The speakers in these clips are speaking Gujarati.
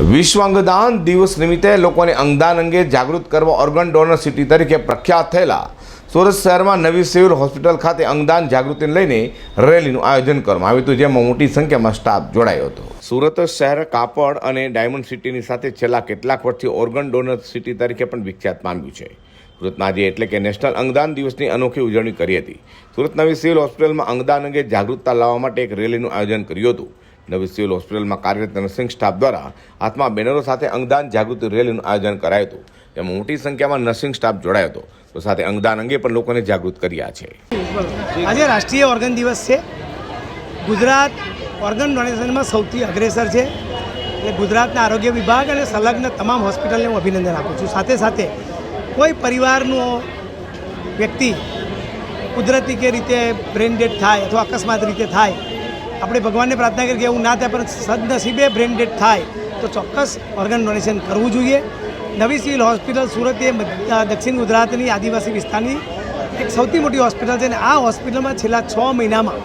વિશ્વ અંગદાન દિવસ નિમિત્તે લોકોને અંગદાન અંગે જાગૃત કરવા ઓર્ગન ડોનર સિટી તરીકે પ્રખ્યાત થયેલા સુરત શહેરમાં નવી સિવિલ હોસ્પિટલ ખાતે અંગદાન જાગૃતિને લઈને રેલીનું આયોજન કરવામાં આવ્યું હતું, જેમાં મોટી સંખ્યામાં સ્ટાફ જોડાયો હતો. સુરત શહેર કાપડ અને ડાયમંડ સિટીની સાથે છેલ્લા કેટલાક વર્ષથી ઓર્ગન ડોનર સિટી તરીકે પણ વિખ્યાત પામ્યું છે. સુરતમાં આજે એટલે કે નેશનલ અંગદાન દિવસની અનોખી ઉજવણી કરી હતી. સુરત નવી સિવિલ હોસ્પિટલમાં અંગદાન અંગે જાગૃતતા લાવવા માટે એક રેલીનું આયોજન કર્યું હતું. નવી સિવિલ હોસ્પિટલમાં કાર્યરત નર્સિંગ સ્ટાફ દ્વારા હાથમાં બેનરો સાથે અંગદાન જાગૃતિ રેલીનું આયોજન કરાયું હતું. તેમાં મોટી સંખ્યામાં નર્સિંગ સ્ટાફ જોડાયો હતો. તો સાથે અંગદાન અંગે પણ લોકોને જાગૃત કર્યા છે. આજે રાષ્ટ્રીય ઓર્ગન દિવસ છે. ગુજરાત ઓર્ગન ડોનેશનમાં સૌથી અગ્રેસર છે. એટલે ગુજરાતના આરોગ્ય વિભાગ અને સંલગ્ન તમામ હોસ્પિટલને હું અભિનંદન આપું છું. સાથે સાથે કોઈ પરિવારનો વ્યક્તિ કુદરતી કે રીતે બ્રેન ડેડ થાય અથવા અકસ્માત રીતે થાય આપણે ભગવાનને પ્રાર્થના કરીએ કે એવું ના થાય, પણ સદનસીબે બ્રેન ડેડ થાય, તો ચોક્કસ ઓર્ગન ડોનેશન કરવું જોઈએ. નવી સિવિલ હોસ્પિટલ સુરત એ દક્ષિણ ગુજરાતની આદિવાસી વિસ્તારની એક સૌથી મોટી હોસ્પિટલ છે અને આ હોસ્પિટલમાં છેલ્લા છ મહિનામાં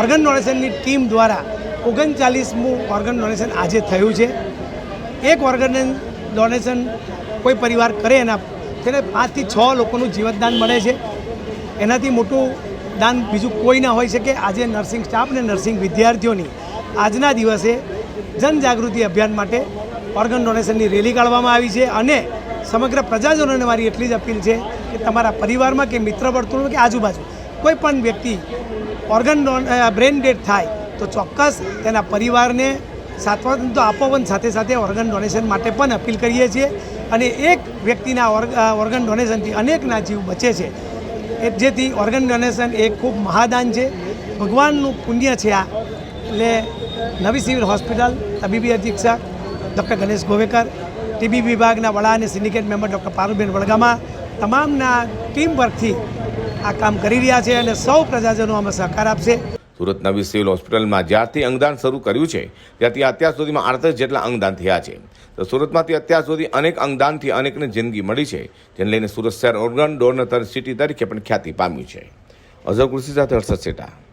ઓર્ગન ડોનેશનની ટીમ દ્વારા ઓગણચાલીસમું ઓર્ગન ડોનેશન આજે થયું છે. એક ઓર્ગન ડોનેશન કોઈ પરિવાર કરે એના, તેને પાંચથી છ લોકોનું જીવતદાન મળે છે. એનાથી મોટું દાન બીજું કોઈ ના હોઈ શકે. આજે નર્સિંગ સ્ટાફ અને નર્સિંગ વિદ્યાર્થીઓની આજના દિવસે જનજાગૃતિ અભિયાન માટે ઓર્ગન ડોનેશનની રેલી કાઢવામાં આવી છે અને સમગ્ર પ્રજાજનોને મારી એટલી જ અપીલ છે કે તમારા પરિવારમાં કે મિત્ર વર્તુળમાં કે આજુબાજુ કોઈ પણ વ્યક્તિ ઓર્ગન ડોન બ્રેન ડેડ થાય તો ચોક્કસ તેના પરિવારને સાત્વન તો આપો પણ સાથે સાથે ઓર્ગન ડોનેશન માટે પણ અપીલ કરીએ છીએ. અને એક વ્યક્તિના ઓર્ગ- ઓર્ગન ડોનેશનથી અનેકના જીવ બચે છે. જેથી ઓર્ગન ડોનેશન એ ખૂબ મહાદાન છે. ભગવાનનું પુણ્ય છે આ. એટલે નવી સિવિલ હોસ્પિટલ, તબીબી અધિક્ષક, ડૉક્ટર ગણેશ ગોવેકર, ટીબી વિભાગના વડા અને syndicate member doctor Paruben Vadgama તમામના ટીમ વર્કથી આ કામ કરી રહ્યા છે અને સૌ પ્રજાજનો આમાં સહકાર આપશે. સુરત નવી સિવિલ હોસ્પિટલમાં જ્યારથી અંગદાન શરૂ કર્યું છે, ત્યારથી અત્યાર સુધીમાં આડત્રીસ જેટલા અંગદાન થયા છે. તો સુરતમાંથી અત્યાર સુધી અનેક અંગદાનથી અનેકને જિંદગી મળી છે. જેને લઈને સુરત શહેર ઓર્ગન ડોનર સિટી તરીકે પણ ખ્યાતિ પામ્યું છે. અઝર કૃષિ સાથે હર્ષદ શેઠા